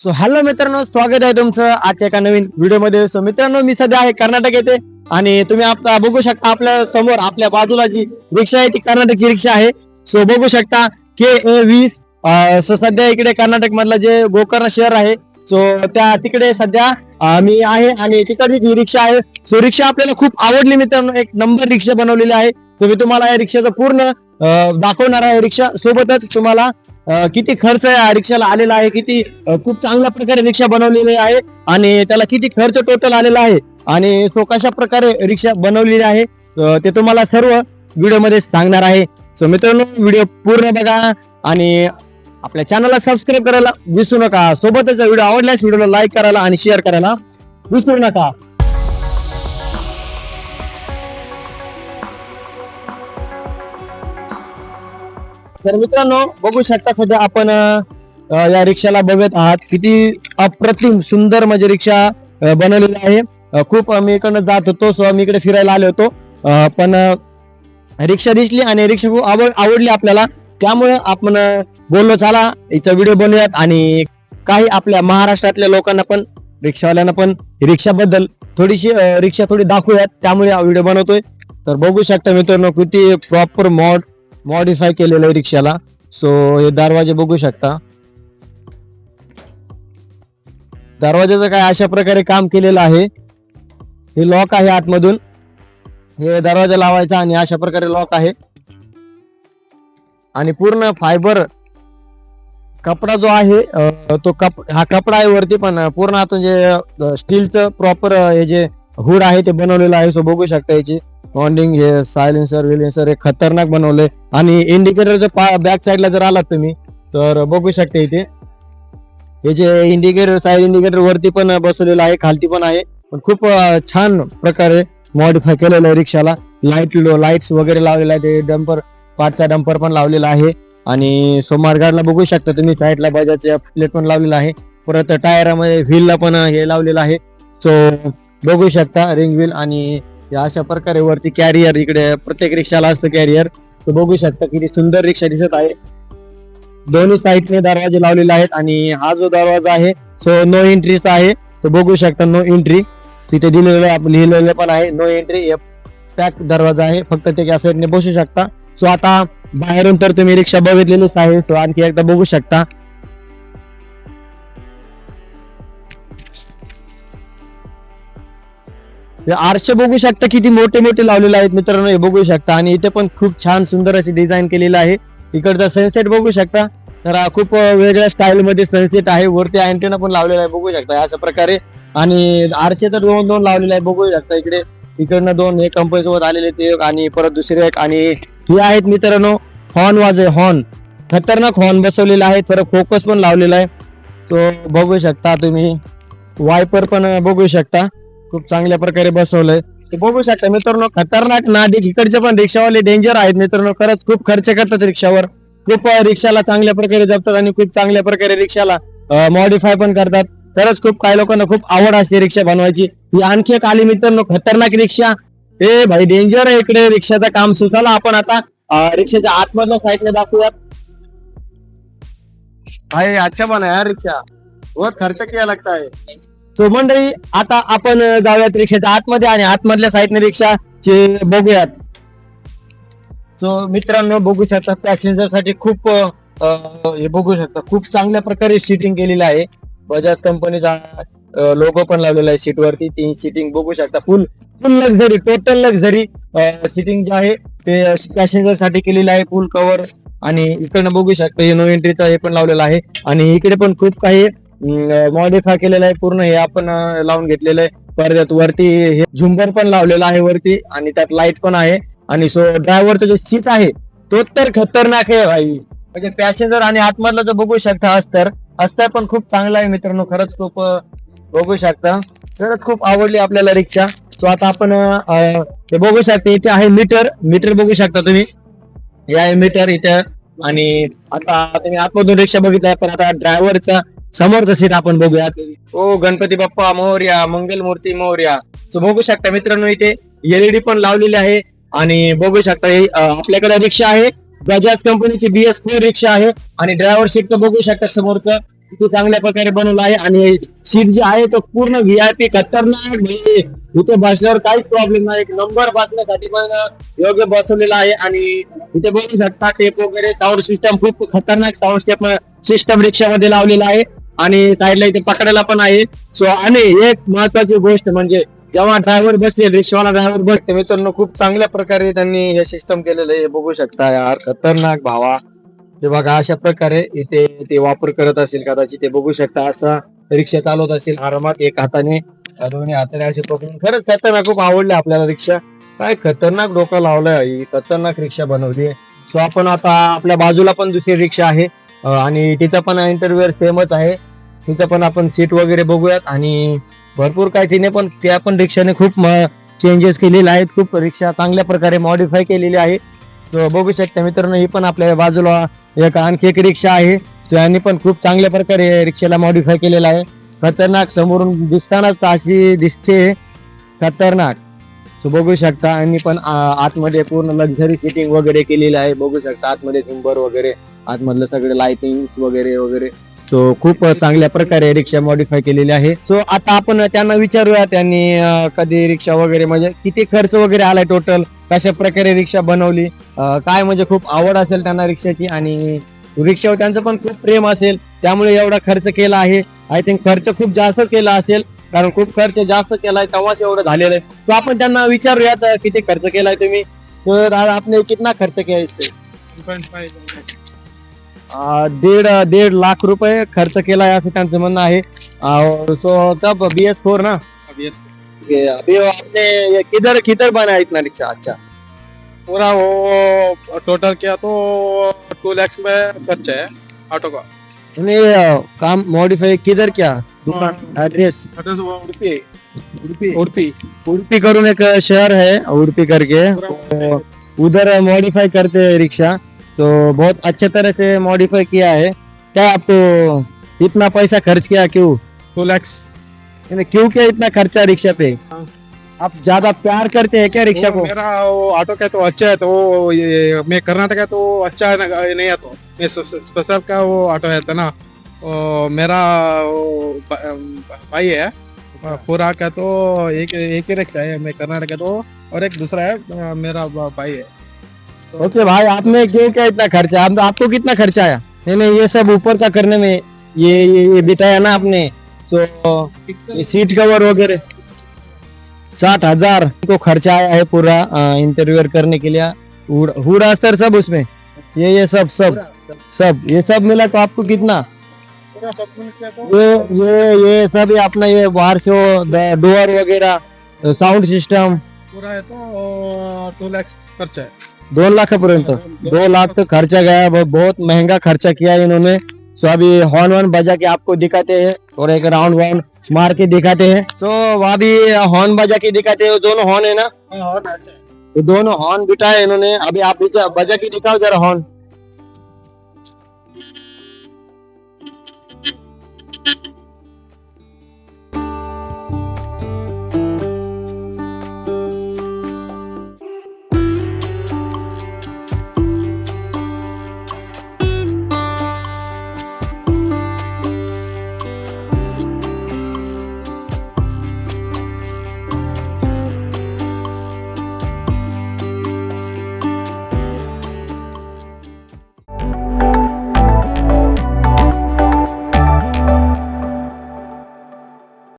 So hello मित्रांनो स्वागत आहे तुमचं आजच्या एका नवीन व्हिडिओमध्ये. सो मित्रांनो मी सध्या आहे कर्नाटक येथे आणि तुम्ही आता बघू शकता आपल्यासमोर आपल्या बाजूला जी रिक्षा आहे ती कर्नाटकची रिक्षा आहे. सो बघू शकता के ए वीस सो सध्या इकडे कर्नाटक मधलं जे गोकर्ण शहर आहे सो त्या तिकडे सध्या मी आहे आणि तिकडची जी रिक्षा आहे सो रिक्षा आपल्याला खूप आवडली मित्रांनो. एक नंबर रिक्षा बनवलेली आहे. सो मी तुम्हाला या रिक्षाचं पूर्ण दाखवणार आहे रिक्षा सोबतच तुम्हाला. किती खर्च या रिक्षाला आलेला आहे किती खूप चांगल्या प्रकारे रिक्षा बनवलेली आहे आणि त्याला किती खर्च टोटल आलेला आहे आणि तो कशा प्रकारे रिक्षा बनवलेली आहे ते तुम्हाला सर्व व्हिडिओमध्ये सांगणार आहे. सो मित्रांनो व्हिडिओ पूर्ण बघा आणि आपल्या चॅनलला सबस्क्राईब करायला विसरू नका. सोबतच व्हिडिओ आवडल्यास व्हिडिओला लाईक करायला आणि शेअर करायला विसरू नका. तर मित्रांनो बघू शकता सध्या आपण या रिक्षाला बघत आहात. किती अप्रतिम सुंदर म्हणजे रिक्षा बनवलेली आहे. खूप मी इकडनं जात होतो सो मी इकडे फिरायला आलो होतो. पण रिक्षा दिसली आणि रिक्षा खूप आवड आवडली आपल्याला. त्यामुळे आपण बोललो चला याचा व्हिडिओ बनवूयात. आणि काही आपल्या महाराष्ट्रातल्या लोकांना पण रिक्षावाल्यांना पण रिक्षाबद्दल थोडीशी रिक्षा थोडी दाखवूयात. त्यामुळे हा व्हिडिओ बनवतोय. तर बघू शकता मित्रांनो किती प्रॉपर मॉड मॉडिफाय केलेलं आहे रिक्षाला. सो हे दरवाजे बघू शकता. दरवाजाचं काय अशा प्रकारे काम केलेलं आहे. हे लॉक आहे आतमधून. हे दरवाजा लावायचा आणि अशा प्रकारे लॉक आहे. आणि पूर्ण फायबर कपडा जो आहे तो कप हा कपडा आहे वरती पण पूर्ण आता जे स्टीलचं प्रॉपर हे जे हुड आहे ते बनवलेलं आहे. सो बघू शकता याची. बॉन्डिंग हे सायलेन्सर विलेन्सर हे खतरनाक बनवले आणि इंडिकेटरच्या बॅक साईडला जर आलात तुम्ही तर बघू शकता इथे. हे जे इंडिकेटर साईड इंडिकेटर वरती पण बसवलेलं आहे खालती पण आहे. पण खूप छान प्रकारे मॉडिफाय केलेलं आहे रिक्षाला. लाइट लाईट्स वगैरे लावलेले आहेत. ते डंपर पाचचा डंपर पण लावलेला आहे. आणि सोमारगाडला बघू शकता तुम्ही साईडला बजाजचे प्लेट पण लावलेला आहे. परत टायरामध्ये व्हीलला पण हे लावलेलं आहे. सो बघू शकता रिंग व्हील आणि हे अशा प्रकारे वरती कॅरियर इकडे प्रत्येक रिक्षाला असतं कॅरियर तो बघू शकता किती सुंदर रिक्षा दिसत आहे. दोन्ही साईडने दरवाजे लावलेले आहेत आणि हा जो दरवाजा आहे सो नो एंट्रीचा आहे. तो बघू शकता नो एंट्री तिथे दिलेलं लिहिलेले लिहिलेलं पण आहे नो एंट्री पॅक दरवाजा आहे. फक्त ते या साईडने बसू शकता. सो आता बाहेरून तर तुम्ही रिक्षा बघितलेलीच आहे. तो आणखी एकदा बघू शकता. आरसे बघू शकता किती मोठे मोठे लावलेले आहेत मित्रांनो हे बघू शकता. आणि इथे पण खूप छान सुंदर अशी डिझाईन केलेलं आहे. इकडचा सनसेट बघू शकता. तर खूप वेगळ्या स्टाईल मध्ये सनसेट आहे. वरती अँटेना पण लावलेला आहे बघू शकता. अशा प्रकारे. आणि आरचे तर दोन दोन लावलेले आहे बघू शकता इकडे. इकडनं दोन हे कंपनी सोबत आलेले ते एक आणि परत दुसरे एक. आणि हे आहेत मित्रांनो हॉर्न वाजे हॉर्न खतरनाक हॉर्न बसवलेला आहे. तर फोकस पण लावलेला आहे. तो बघू शकता तुम्ही. वायपर पण बघू शकता. खूप चांगल्या प्रकारे बसवलंय. ते बघू शकता मित्रांनो खतरनाक नादिक इकडचे पण रिक्षावाले डेंजर आहेत मित्रांनो. खरंच खूप खर्च करतात रिक्षावर. खूप रिक्षाला चांगल्या प्रकारे जपतात आणि खूप चांगल्या प्रकारे रिक्षाला मॉडिफाय पण करतात. खरंच खूप काही लोकांना खूप आवड असते रिक्षा बनवायची. ही आणखी एक आली मित्रांनो खतरनाक रिक्षा. ए भाई डेंजर आहे इकडे. रिक्षाचं काम सुचाला आपण आता. रिक्षाच्या आतमधल्या साईडने दाखवूयात. भाई अच्छा बना यार रिक्षा. बहुत खर्च किया लगता है सो मंडळी आता आपण जाऊयात रिक्षाच्या आतमध्ये आणि आतमधल्या साईडने रिक्षा बघूयात. सो मित्रांनो बघू शकता पॅसेंजरसाठी खूप हे बघू शकता खूप चांगल्या प्रकारे सीटिंग केलेलं आहे. बजाज कंपनीचा लोगो पण लावलेला आहे सीट वरती तीन सीटिंग बघू शकता full full luxury total luxury seating जे आहे ते पॅसेंजरसाठी केलेलं आहे फुल कव्हर आणि इकडनं बघू शकता हे नो एंट्रीचा हे पण लावलेलं आहे. आणि इकडे पण खूप काही मॉडिफाय केलेलं आहे पूर्ण हे आपण लावून घेतलेलं आहे. परत वरती हे झुंबर पण लावलेलं आहे वरती आणि त्यात लाइट पण आहे. आणि सो ड्रायव्हरचं जे सीट आहे तो तर खतरनाक आहे भाई. म्हणजे पॅसेंजर आणि आतमधला जो बघू शकता अस्तर अस्तर पण खूप चांगला आहे मित्रांनो. खरंच खूप बघू शकता. खरंच खूप आवडली आपल्याला रिक्षा. सो आता आपण ते बघू शकता इथे आहे मीटर. मीटर बघू शकता तुम्ही. हे आहे मीटर इथे. आणि आता तुम्ही आतमधून रिक्षा बघितलाय पण आता ड्रायव्हरचा समोर सीट आपण बघूयात ओ गणपती बाप्पा मोर्या मंगल मूर्ती मोर्या. सो बघू शकता मित्रांनो इथे एलईडी पण लावलेली आहे. आणि बघू शकता हे आपल्याकडे रिक्षा आहे. बजाज कंपनीची बीएस फोर रिक्षा आहे. आणि ड्रायव्हर सीट तर बघू शकता समोरचं. इथे चांगल्या प्रकारे बनवलं आहे. आणि सीट जी आहे तो पूर्ण व्हीआयपी खतरनाक. म्हणजे इथे बसल्यावर काहीच प्रॉब्लेम नाही. एक नंबर बसण्यासाठी पण योग्य बसवलेला आहे. आणि इथे बघू शकता टेप वगैरे साऊंड सिस्टम खूप खतरनाक साऊंड सिस्टम सिस्टम रिक्षामध्ये लावलेला आहे. आणि साईडला इथे पकडायला पण आहे. सो आणि एक महत्वाची गोष्ट म्हणजे जेव्हा ड्रायव्हर बसले रिक्षावाला ड्रायव्हर बसते मित्रांनो खूप चांगल्या प्रकारे त्यांनी हे सिस्टम केलेलं आहे. हे बघू शकता यार खतरनाक भावा. ते बघा अशा प्रकारे इथे ते वापर करत असेल कदाचित ते बघू शकता. असा रिक्षा चालवत असेल आरामात एक हाताने. दोन्ही हाताने असे पकडून खरंच खतरनाक खूप आवडले आपल्याला रिक्षा. काय खतरनाक डोकं लावलंय खतरनाक रिक्षा बनवली सो आपण आता आपल्या बाजूला पण दुसरी रिक्षा आहे. आणि तिचा पण इंटरव्ह्यू सेमच आहे. तिचं पण आपण सीट वगैरे बघूयात. आणि भरपूर काय तिने पण त्या पण रिक्षाने खूप चेंजेस केलेले आहेत. खूप रिक्षा चांगल्या प्रकारे मॉडिफाय केलेली आहे. बघू शकता मित्रांनो ही पण आपल्या बाजूला एक आणखी एक रिक्षा आहे. So यांनी पण खूप चांगल्या प्रकारे रिक्षाला मॉडिफाय केलेला आहे. खतरनाक समोरून दिसतानाच अशी दिसते. खतरनाक. सो बघू शकता आणि पण आतमध्ये पूर्ण लक्झरी सिटिंग वगैरे केलेली आहे. बघू शकता आतमध्ये झुंबर वगैरे. आतमधलं सगळे लाइटिंग वगैरे वगैरे. सो खूप चांगल्या प्रकारे रिक्षा मॉडीफाय केलेली आहे. सो आता आपण त्यांना विचारूया त्यांनी कधी रिक्षा वगैरे म्हणजे किती खर्च वगैरे आलाय टोटल कशा प्रकारे रिक्षा बनवली? काय म्हणजे खूप आवड असेल त्यांना रिक्षाची आणि रिक्षावर त्यांचं पण खूप प्रेम असेल त्यामुळे एवढा खर्च केला आहे. आय थिंक खर्च खूप जास्त केला असेल कारण खूप खर्च जास्त केलाय तेव्हाच एवढं झालेलं आहे. तो आपण त्यांना विचारूयात किती खर्च केलाय तुम्ही? तर आपने कितना खर्च पे अं, दीड दीड लाख रुपये खर्च केलाय असं त्यांचं म्हणणं आहे. और सो तब बी एस फोर ना? कि अभी आपने ये किधर किधर बनाया इतना रिक्शा अच्छा पूरा वो टोटल किया तो टू लैक्स में खर्च है ऑटो का। अं, काम मॉडिफाई किधर किया? दुकान एड्रेस एड्रेस वो उड़पी उड़पी उड़पी उड़पी करून एक शहर है उड़पी करके। तो उधर मॉडिफाई करते हैं रिक्शा तो बहुत अच्छे तरह से मॉडिफाई किया है। क्या आपको इतना पैसा खर्च किया क्यों? टू लैक्स क्यों क्या इतना खर्चा रिक्शा पे? हाँ। आप ज़्यादा प्यार करते हैं क्या रिक्शा को? मेरा वो ऑटो का तो अच्छा है तो ये मैं कर्नाटक है तो अच्छा है ना नहीं है तो मैं स्पेशल का वो ऑटो है था ना। वो मेरा वो भाई है पूरा का तो एक एक ही रिक्शा है मैं कर्नाटक है तो और एक दूसरा है मेरा भाई है। ओके भाई आपने क्यों क्या इतना खर्चा? आप, आपको कितना खर्चा आया? नहीं नहीं ये सब ऊपर का करने में ये ये, ये बिताया ना आपने। तो सीट कवर वगैरह। साठ हज़ार को खर्चा आया है पूरा इंटरव्यू करने के लिए। हुड अस्तर सब उसमें। ये ये सब सब सब। ये सब मिला तो आपको कितना? ये ये ये सब ये अपना ये बाहर से डोर वगैरह साउंड सिस्टम पूरा है तो टू लैक्स खर्च है। दोन लाखापर्यंत दो लाख तो खर्चा गया बहुत बहुत महँगा खर्चा किया है इन्होंने। सो अभी हॉर्न वन बजा के आपको दिखाते हैं और एक राउंड वाउंड मार के दिखाते हैं। सो वहाँ भी हॉर्न बजा के दिखाते हैं दोनों हॉर्न है ना? हाँ, अच्छा है। दोनों हॉर्न बिठाए इन्होंने। अभी आप बजा के दिखाओ जरा हॉर्न